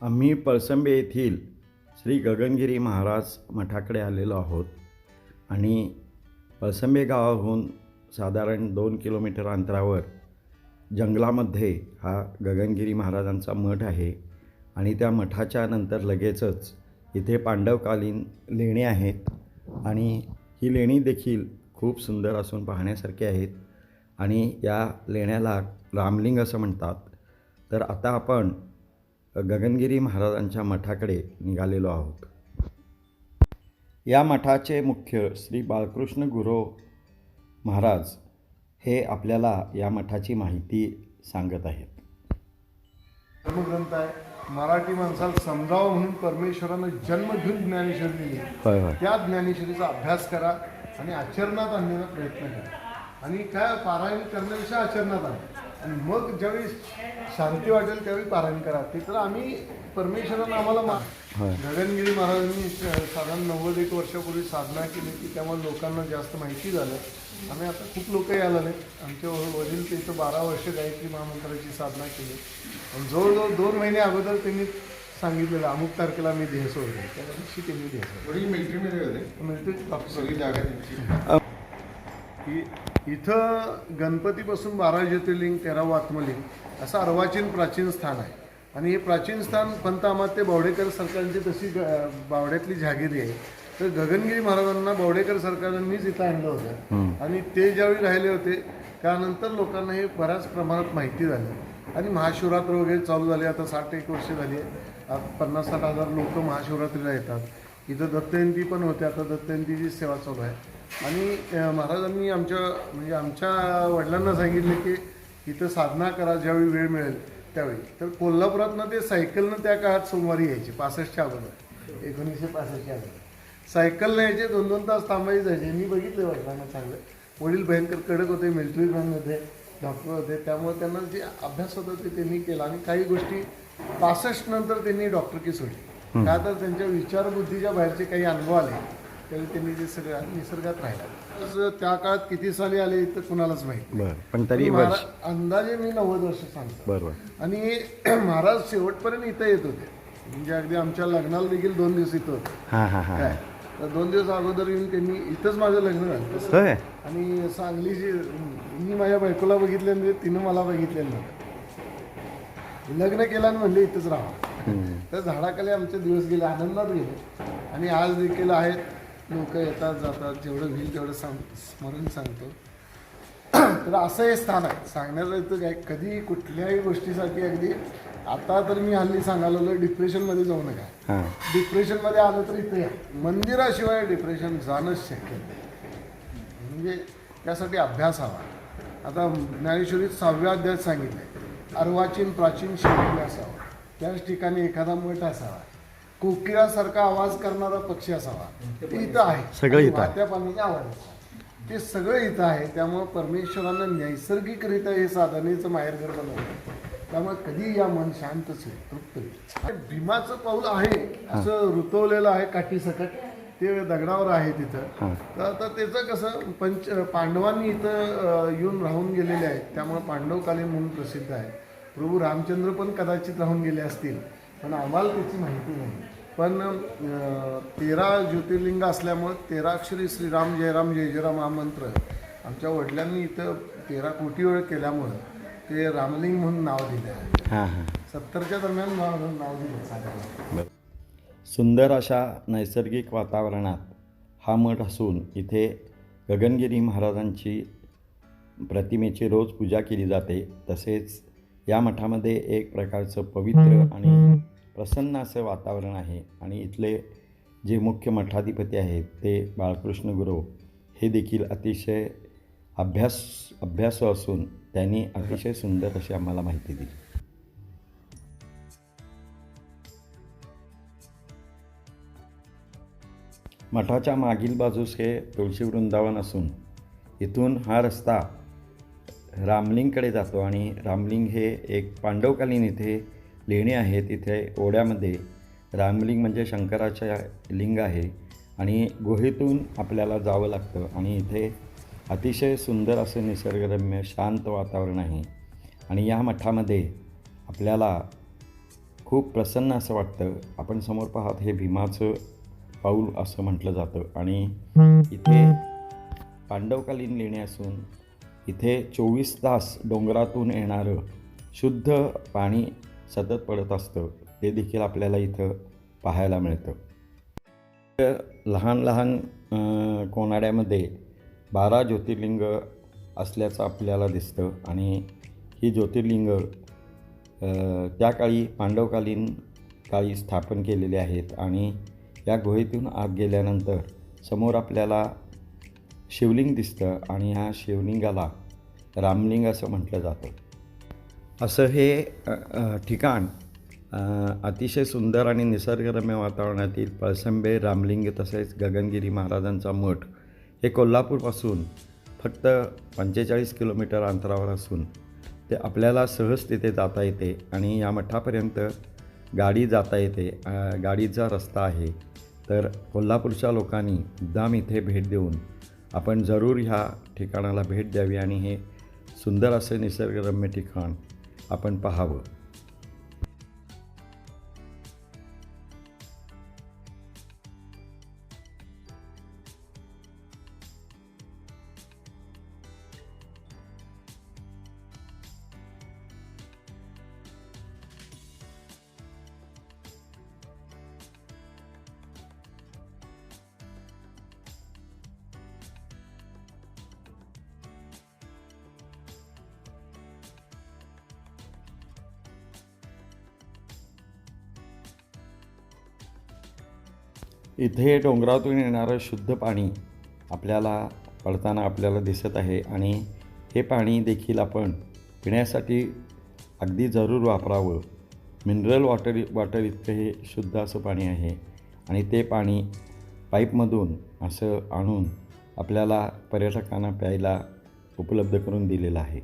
आम्ही पळसंबे येथील श्री गगनगिरी महाराज मठाकडे आलेलो आहोत. आणि पळसंबे गावाहून साधारण दोन किलोमीटर अंतरावर जंगलामध्ये हा गगनगिरी महाराजांचा मठ आहे. आणि त्या मठाच्या नंतर लगेचच इथे पांडवकालीन लेणी आहेत. आणि ही लेणी देखील खूप सुंदर असून पाहण्यासारखी आहेत. आणि या लेण्याला रामलिंग असं म्हणतात. तर आता आपण गगनगिरी महाराजांच्या मठाकडे निघालेलो आहोत. या मठाचे मुख्य श्री बाळकृष्ण गुरव महाराज हे आपल्याला या मठाची माहिती सांगत आहेत. धर्मग्रंथ आहे. मराठी माणसाला समजावं म्हणून परमेश्वरानं जन्म घेऊन ज्ञानेश्वरी दिली त्या ज्ञानेश्वरीचा अभ्यास करा आणि आचरणात आणण्याचा प्रयत्न करा. आणि काय पारायण करण्यापेक्षा आचरणात आणा. आणि मग ज्यावेळी शांती वाटेल त्यावेळी पारायण करा. ते तर आम्ही परमेश्वरानं आम्हाला मा. गगनगिरी महाराजांनी साधारण नव्वद एक वर्षापूर्वी साधना केली की त्यामुळे लोकांना जास्त माहिती झालं. आम्ही आता खूप लोक यायला लागलेत. आमचे व- वडील ते इथं बारा वर्ष गायत्री महामंत्राची साधना केली. आणि जवळजवळ दोन महिने अगोदर त्यांनी सांगितलेलं अमुक तारखेला मी ध्येय सोडले त्या दिवशी त्यांनी ध्येय सोडले मिलिटरीमध्ये होते. म्हणजे ते सगळी जागा त्यांची. इ- इथं गणपतीपासून बारा ज्योतिर्लिंग तेरावं आत्मलिंग असं अर्वाचीन प्राचीन स्थान आहे. आणि हे प्राचीन स्थान पंत अमात्य बावडेकर सरकारची तशी ग- बावड्यातली जहागिरी आहे. तर गगनगिरी महाराजांना बावडेकर सरकारांनीच इथं आणलं होतं. आणि ते ज्यावेळी राहिले होते त्यानंतर लोकांना हे बऱ्याच प्रमाणात माहिती झाली. आणि महाशिवरात्र वगैरे चालू झाले आता साठ एक वर्ष झाली पन्नास साठ हजार लोक महाशिवरात्रीला येतात. इथं दत्तजयंती पण होते आता दत्तजयंतीची सेवा चालू आहे. आणि महाराजांनी आमच्या म्हणजे आमच्या वडिलांना सांगितले की इथं साधना करा ज्यावेळी वेळ मिळेल त्यावेळी. तर कोल्हापुरातनं ते सायकलनं त्या काळात सोमवारी यायचे पासष्टच्या अगोदर. एकोणीसशे पासष्टच्या अगोदर. सायकलनं यायचे दोन दोन तास थांबायचे जायचे. मी बघितलं वडिलांना चांगलं. वडील भयंकर कडक होते मिलिटरी मॅनमध्ये डॉक्टर होते. त्यामुळे त्यांना जे अभ्यास होता ते त्यांनी केला. आणि काही गोष्टी पासष्ट नंतर त्यांनी डॉक्टरकी सोडली. का तर त्यांच्या विचारबुद्धीच्या बाहेरचे काही अनुभव आले. त्यावेळी त्यांनी ते सगळं निसर्गात राहिला. आज त्या काळात किती साली आले तर कुणालाच माहीत बरं पण तरी महारा- अंदाजे मी नव्वद वर्ष सांगतो. बरोबर. आणि महाराज शेवटपर्यंत इथं येत होते. म्हणजे अगदी आमच्या लग्नाला देखील दोन दिवस इथं होते. हां हां हां. काय? तर दोन दिवस अगोदर येऊन त्यांनी इथंच माझं लग्न झालं. होय. आणि सांगलीची मी माझ्या बायकोला बघितलं म्हणजे तिनं मला बघितलेलं नव्हतं लग्न केलं आणि म्हणले इथंच राहा. तर झाडाखाली आमचे दिवस गेले आनंदात गेले. आणि आज देखील आहेत. लोक येतात जातात जेवढं होईल तेवढं सांग स्मरण सांगतो. तर असं हे स्थान आहे. सांगण्याचं इथं काय? कधी कुठल्याही गोष्टीसाठी अगदी आता तर मी हल्ली सांगायला डिप्रेशनमध्ये जाऊ नका. डिप्रेशनमध्ये आलं तर इथे या. मंदिराशिवाय डिप्रेशन जाणंच शक्य नाही. म्हणजे त्यासाठी अभ्यास हवा. आता ज्ञानेश्वरीत सहाव्या अध्यायात सांगितलंय अर्वाचीन प्राचीन शिवलिंग असावं. त्याच ठिकाणी एखादा मठ असावा. कोकिळासारखा आवाज करणारा पक्षी असावा. ते इथं आहे. सगळं इथं आहे. वाहत्या पाण्याचा आवाज असावा. ते सगळं इथं आहे. त्यामुळं परमेश्वरानं नैसर्गिकरित्या हे साधनेचं माहेरघर बनवलं त्यामुळे कधी या मन शांतच होईल तृप्त होईल. भीमाचं पाऊल आहे असं रुतवलेलं आहे काठी सकट. ते दगडावर आहे तिथं. हां. तर आता त्याचं कसं पंच पांडवांनी इथं अ, येऊन राहून गेलेले आहेत. त्यामुळे पांडवकालीन म्हणून प्रसिद्ध आहे. प्रभू रामचंद्र पण कदाचित राहून गेले असतील. पण आम्हाला त्याची माहिती नाही. पण तेरा ज्योतिर्लिंग असल्यामुळं तेरा अक्षरी श्रीराम जयराम जय जयराम हा मंत्र आमच्या वडिलांनी इथं तेरा कोटी वेळ केल्यामुळं ते रामलिंग म्हणून नाव दिलं आहे. हां हां. सत्तरच्या दरम्यान नाव नाव दिलं साधारण. सुंदर अशा नैसर्गिक वातावरणात हा मठ असून इथे गगनगिरी महाराजांची प्रतिमेची रोज पूजा केली जाते तसेच या मठामध्ये एक प्रकारचं पवित्र आणि प्रसन्न असं वातावरण आहे. आणि इथले जे मुख्य मठाधिपती आहेत ते बाळकृष्ण गुरव हे देखील अतिशय अभ्यास अभ्यासू असून त्यांनी अतिशय सुंदर अशी आम्हाला माहिती दिली. मठाच्या मागील बाजूस हे तुळशी वृंदावन असून इथून हा रस्ता रामलिंगकडे जातो आणि रामलिंग हे एक पांडवकालीन इथे लेणी आहेत. इथे ओढ्यामध्ये रामलिंग म्हणजे शंकराच्या लिंग आहे आणि गुहेतून आपल्याला जावं लागतं आणि इथे अतिशय सुंदर असं निसर्गरम्य शांत वातावरण आहे. आणि या मठामध्ये आपल्याला खूप प्रसन्न असं वाटतं. आपण समोर पाहत हे भीमाचं पाऊल असं म्हटलं जातं. आणि इथे पांडवकालीन लेणी असून इथे चोवीस तास डोंगरातून येणारं शुद्ध पाणी सतत पडत असतं. ते देखील आपल्याला इथं पाहायला मिळतं. लहान लहान कोनाड्यामध्ये बारा ज्योतिर्लिंग असल्याचं आपल्याला दिसतं आणि ही ज्योतिर्लिंग त्या काळी पांडवकालीन काळी स्थापन केलेली आहेत आणि या गुहेतून आत गेल्यानंतर समोर आपल्याला शिवलिंग दिसतं आणि ह्या शिवलिंगाला रामलिंग असं म्हटलं जातं. असं हे ठिकाण अतिशय सुंदर आणि निसर्गरम्य वातावरणातील पळसंबे रामलिंग तसेच गगनगिरी महाराजांचा मठ हे कोल्हापूरपासून फक्त पंचेचाळीस किलोमीटर अंतरावर असून ते आपल्याला सहज तिथे जाता येते आणि या मठापर्यंत गाडी जाता येते. गाडीचा रस्ता आहे. तर कोल्हापूरच्या लोकांनी मुद्दाम इथे भेट देऊन आपण जरूर ह्या ठिकाणाला भेट द्यावी आणि हे सुंदर असे निसर्गरम्य ठिकाण आपण पाहावं. इथे डोंगरातून येणारं शुद्ध पाणी आपल्याला पडताना आपल्याला दिसत आहे आणि हे पाणी देखील आपण पिण्यासाठी अगदी जरूर वापरावं. मिनरल वॉटर वॉटर इतकं हे शुद्ध असं पाणी आहे आणि ते पाणी पाईपमधून असं आणून आपल्याला पर्यटकांना प्यायला उपलब्ध करून दिलेलं आहे.